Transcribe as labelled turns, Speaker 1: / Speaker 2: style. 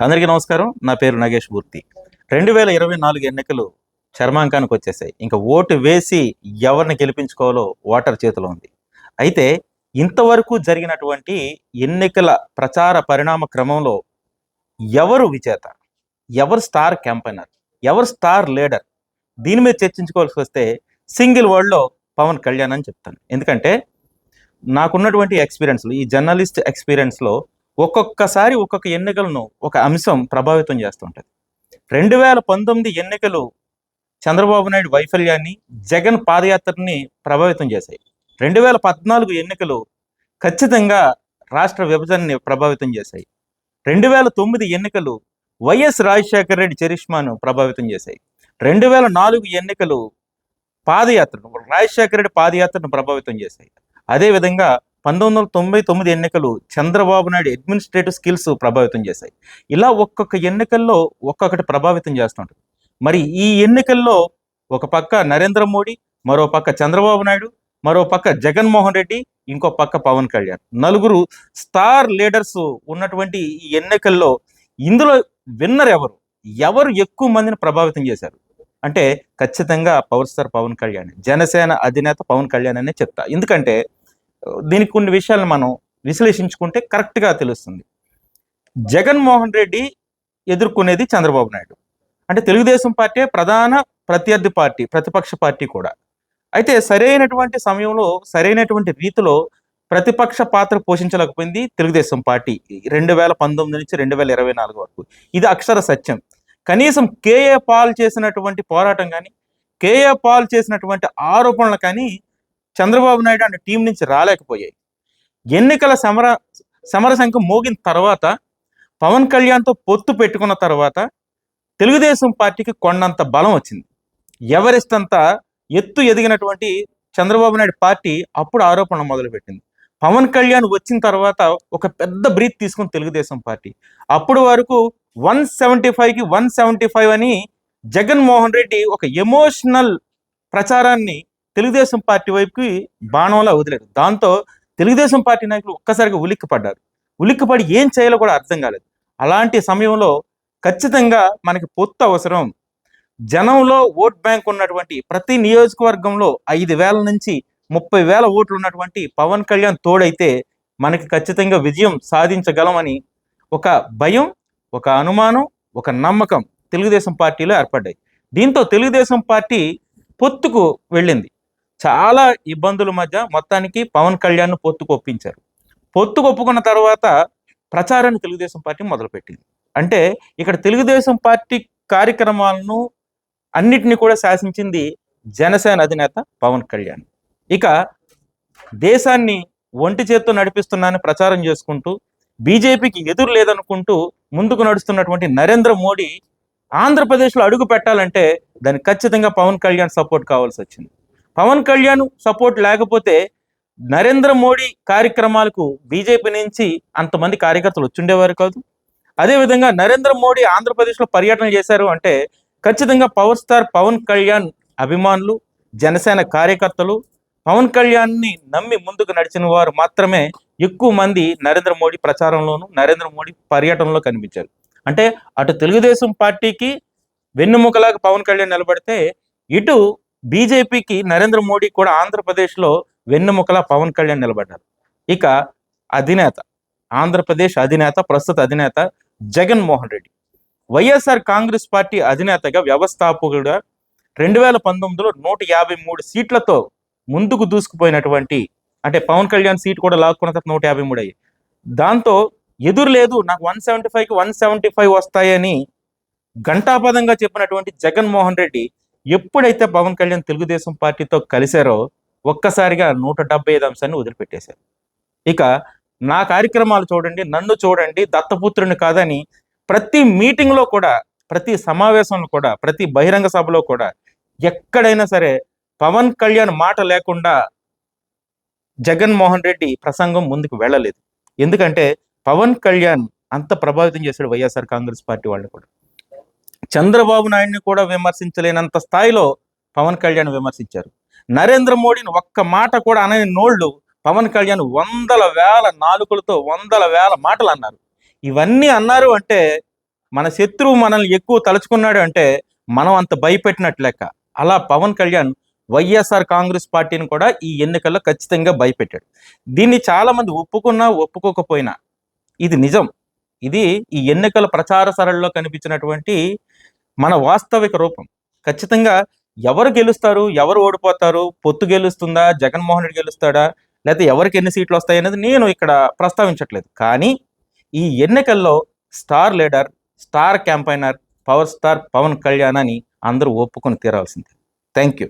Speaker 1: అందరికీ నమస్కారం. నా పేరు నగేష్ మూర్తి. రెండు వేల ఇరవై నాలుగు ఎన్నికలు చర్మాంకానికి వచ్చేసాయి. ఇంకా ఓటు వేసి ఎవరిని గెలిపించుకోవాలో ఓటర్ చేతిలో ఉంది. అయితే ఇంతవరకు జరిగినటువంటి ఎన్నికల ప్రచార పరిణామ క్రమంలో ఎవరు విజేత? ఎవరు స్టార్ క్యాంపెయినర్? ఎవరు స్టార్ లీడర్? దీని మీద చర్చించుకోవాల్సి వస్తే సింగిల్ వర్డ్లో పవన్ కళ్యాణ్ అని చెప్తాను. ఎందుకంటే నాకున్నటువంటి ఎక్స్పీరియన్స్లో ఈ జర్నలిస్ట్ ఎక్స్పీరియన్స్లో ఒక్కొక్కసారి ఒక్కొక్క ఎన్నికలను ఒక అంశం ప్రభావితం చేస్తుంటుంది. రెండు వేల పంతొమ్మిది ఎన్నికలు చంద్రబాబు నాయుడు వైఫల్యాన్ని జగన్ పాదయాత్రని ప్రభావితం చేశాయి. రెండు వేల పద్నాలుగు ఎన్నికలు ఖచ్చితంగా రాష్ట్ర విభజనని ప్రభావితం చేశాయి. రెండు వేల తొమ్మిది ఎన్నికలు వైఎస్ రాజశేఖర రెడ్డి చరిష్మాను ప్రభావితం చేశాయి. రెండు వేల నాలుగు ఎన్నికలు పాదయాత్రను రాజశేఖర రెడ్డి పాదయాత్రను ప్రభావితం చేశాయి. అదేవిధంగా పంతొమ్మిది వందల తొంభై తొమ్మిది ఎన్నికలు చంద్రబాబు నాయుడు అడ్మినిస్ట్రేటివ్ స్కిల్స్ ప్రభావితం చేశాయి. ఇలా ఒక్కొక్క ఎన్నికల్లో ఒక్కొక్కటి ప్రభావితం చేస్తుంటారు మరి ఈ ఎన్నికల్లో ఒక పక్క నరేంద్ర మోడీ మరో పక్క చంద్రబాబు నాయుడు మరో పక్క జగన్మోహన్ రెడ్డి ఇంకో పక్క పవన్ కళ్యాణ్. నలుగురు స్టార్ లీడర్స్ ఉన్నటువంటి ఈ ఎన్నికల్లో ఇందులో విన్నర్ ఎవరు? ఎవరు ఎక్కువ మందిని ప్రభావితం చేశారు? అంటే ఖచ్చితంగా పవర్ స్టార్ పవన్ కళ్యాణ్. జనసేన అధినేత పవన్ కళ్యాణ్ అనే చెప్తా. ఎందుకంటే దీనికి కొన్ని విషయాలను మనం విశ్లేషించుకుంటే కరెక్ట్గా తెలుస్తుంది. జగన్మోహన్ రెడ్డి ఎదుర్కొనేది చంద్రబాబు నాయుడు. అంటే తెలుగుదేశం పార్టీ ప్రధాన ప్రత్యర్థి పార్టీ ప్రతిపక్ష పార్టీ కూడా. అయితే సరైనటువంటి సమయంలో సరైనటువంటి రీతిలో ప్రతిపక్ష పాత్ర పోషించలేకపోయింది తెలుగుదేశం పార్టీ. రెండు వేల పంతొమ్మిది నుంచి రెండు వేల ఇరవై నాలుగు వరకు. ఇది అక్షర సత్యం. కనీసం కేఏ పాల్ చేసినటువంటి పోరాటం కానీ కేఏ పాల్ చేసినటువంటి ఆరోపణలు కానీ చంద్రబాబు నాయుడు అండ్ టీం నుంచి రాలేకపోయాయి. ఎన్నికల సమర సమరశంఖం మోగిన తర్వాత పవన్ కళ్యాణ్తో పొత్తు పెట్టుకున్న తర్వాత తెలుగుదేశం పార్టీకి కొండంత బలం వచ్చింది. ఎవరెస్ట్ అంతా ఎత్తు ఎదిగినటువంటి చంద్రబాబు నాయుడు పార్టీ అప్పుడు ఆరోపణలు మొదలుపెట్టింది. పవన్ కళ్యాణ్ వచ్చిన తర్వాత ఒక పెద్ద బ్రీత్ తీసుకుని తెలుగుదేశం పార్టీ. అప్పుడు వరకు వన్ సెవెంటీ ఫైవ్కి వన్ సెవెంటీ ఫైవ్ అని జగన్మోహన్ రెడ్డి ఒక ఎమోషనల్ ప్రచారాన్ని తెలుగుదేశం పార్టీ వైపుకి బాణంలా వదిలేరు. దాంతో తెలుగుదేశం పార్టీ నాయకులు ఒక్కసారిగా ఉలిక్కిపడ్డారు. ఉలిక్కిపడి ఏం చేయాలో కూడా అర్థం కాలేదు. అలాంటి సమయంలో ఖచ్చితంగా మనకి పొత్తు అవసరం. జనంలో ఓట్ బ్యాంక్ ఉన్నటువంటి ప్రతి నియోజకవర్గంలో ఐదు వేల నుంచి ముప్పై వేల ఓట్లు ఉన్నటువంటి పవన్ కళ్యాణ్ తోడైతే మనకి ఖచ్చితంగా విజయం సాధించగలమని ఒక భయం ఒక అనుమానం ఒక నమ్మకం తెలుగుదేశం పార్టీలో ఏర్పడ్డాయి. దీంతో తెలుగుదేశం పార్టీ పొత్తుకు వెళ్ళింది. చాలా ఇబ్బందుల మధ్య మొత్తానికి పవన్ కళ్యాణ్ పొత్తుకు ఒప్పించారు పొత్తుకు ఒప్పుకున్న తర్వాత ప్రచారాన్ని తెలుగుదేశం పార్టీ మొదలుపెట్టింది. అంటే ఇక్కడ తెలుగుదేశం పార్టీ కార్యక్రమాలను అన్నిటినీ కూడా శాసించింది జనసేన అధినేత పవన్ కళ్యాణ్. ఇక దేశాన్ని ఒంటి చేత్తో నడిపిస్తున్నానని ప్రచారం చేసుకుంటూ బీజేపీకి ఎదురు లేదనుకుంటూ ముందుకు నడుస్తున్నటువంటి నరేంద్ర మోడీ ఆంధ్రప్రదేశ్లో అడుగు పెట్టాలంటే దానికి ఖచ్చితంగా పవన్ కళ్యాణ్ సపోర్ట్ కావాల్సి వచ్చింది. పవన్ కళ్యాణ్ సపోర్ట్ లేకపోతే నరేంద్ర మోడీ కార్యక్రమాలకు బీజేపీ నుంచి అంతమంది కార్యకర్తలు వచ్చిండేవారు కాదు. అదేవిధంగా నరేంద్ర మోడీ ఆంధ్రప్రదేశ్లో పర్యటన చేశారు అంటే ఖచ్చితంగా పవర్ స్టార్ పవన్ కళ్యాణ్ అభిమానులు జనసేన కార్యకర్తలు పవన్ కళ్యాణ్ని నమ్మి ముందుకు నడిచిన వారు మాత్రమే ఎక్కువ మంది నరేంద్ర మోడీ ప్రచారంలోను నరేంద్ర మోడీ పర్యటనలో కనిపించారు. అంటే అటు తెలుగుదేశం పార్టీకి వెన్నుముకలాగా పవన్ కళ్యాణ్ నిలబడితే ఇటు బీజేపీకి నరేంద్ర మోడీ కూడా ఆంధ్రప్రదేశ్లో వెన్నుముకలా పవన్ కళ్యాణ్ నిలబడ్డారు. ఇక అధినేత ఆంధ్రప్రదేశ్ అధినేత ప్రస్తుత అధినేత జగన్మోహన్ రెడ్డి. వైఎస్ఆర్ కాంగ్రెస్ పార్టీ అధినేతగా వ్యవస్థాపకుడుగా రెండు వేల పంతొమ్మిదిలో నూట యాభై మూడు సీట్లతో ముందుకు దూసుకుపోయినటువంటి అంటే పవన్ కళ్యాణ్ సీట్ కూడా లాక్కున్న తర్వాత నూట యాభై మూడు అయ్యి దాంతో ఎదురు లేదు నాకు వన్ సెవెంటీ ఫైవ్కి వన్ సెవెంటీ ఫైవ్ వస్తాయని ఘంటాపదంగా చెప్పినటువంటి జగన్మోహన్ రెడ్డి ఎప్పుడైతే పవన్ కళ్యాణ్ తెలుగుదేశం పార్టీతో కలిశారో ఒక్కసారిగా నూట డెబ్బై ఐదు అంశాన్ని వదిలిపెట్టేశారు. ఇక నా కార్యక్రమాలు చూడండి నన్ను చూడండి దత్తపుత్రుని కాదని ప్రతి మీటింగ్లో కూడా ప్రతి సమావేశంలో కూడా ప్రతి బహిరంగ సభలో కూడా ఎక్కడైనా సరే పవన్ కళ్యాణ్ మాట లేకుండా జగన్మోహన్ రెడ్డి ప్రసంగం ముందుకు వెళ్ళలేదు. ఎందుకంటే పవన్ కళ్యాణ్ అంత ప్రభావితం చేశాడు వైఎస్ఆర్ కాంగ్రెస్ పార్టీ వాళ్ళు కూడా. చంద్రబాబు నాయుడిని కూడా విమర్శించలేనంత స్థాయిలో పవన్ కళ్యాణ్ విమర్శించారు. నరేంద్ర మోడీని ఒక్క మాట కూడా అనని నోళ్ళు పవన్ కళ్యాణ్ వందల వేల నాలుకలతో వందల వేల మాటలు అన్నారు. ఇవన్నీ అన్నారు అంటే మన శత్రువు మనల్ని ఎక్కువ తలుచుకున్నాడు అంటే మనం అంత భయపెట్టినట్టు లెక్క. అలా పవన్ కళ్యాణ్ వైఎస్ఆర్ కాంగ్రెస్ పార్టీని కూడా ఈ ఎన్నికల్లో ఖచ్చితంగా భయపెట్టాడు. దీన్ని చాలా మంది ఒప్పుకున్నా ఒప్పుకోకపోయినా ఇది నిజం. ఇది ఈ ఎన్నికల ప్రచార సరళిలో కనిపించినటువంటి మన వాస్తవిక రూపం. ఖచ్చితంగా ఎవరు గెలుస్తారు ఎవరు ఓడిపోతారు పొత్తు గెలుస్తుందా జగన్మోహన్ రెడ్డి గెలుస్తాడా లేకపోతే ఎవరికి ఎన్ని సీట్లు వస్తాయి అనేది నేను ఇక్కడ ప్రస్తావించట్లేదు. కానీ ఈ ఎన్నికల్లో star leader star campaigner power star Pawan Kalyan అని అందరూ ఒప్పుకొని తీరాల్సిందే. Thank you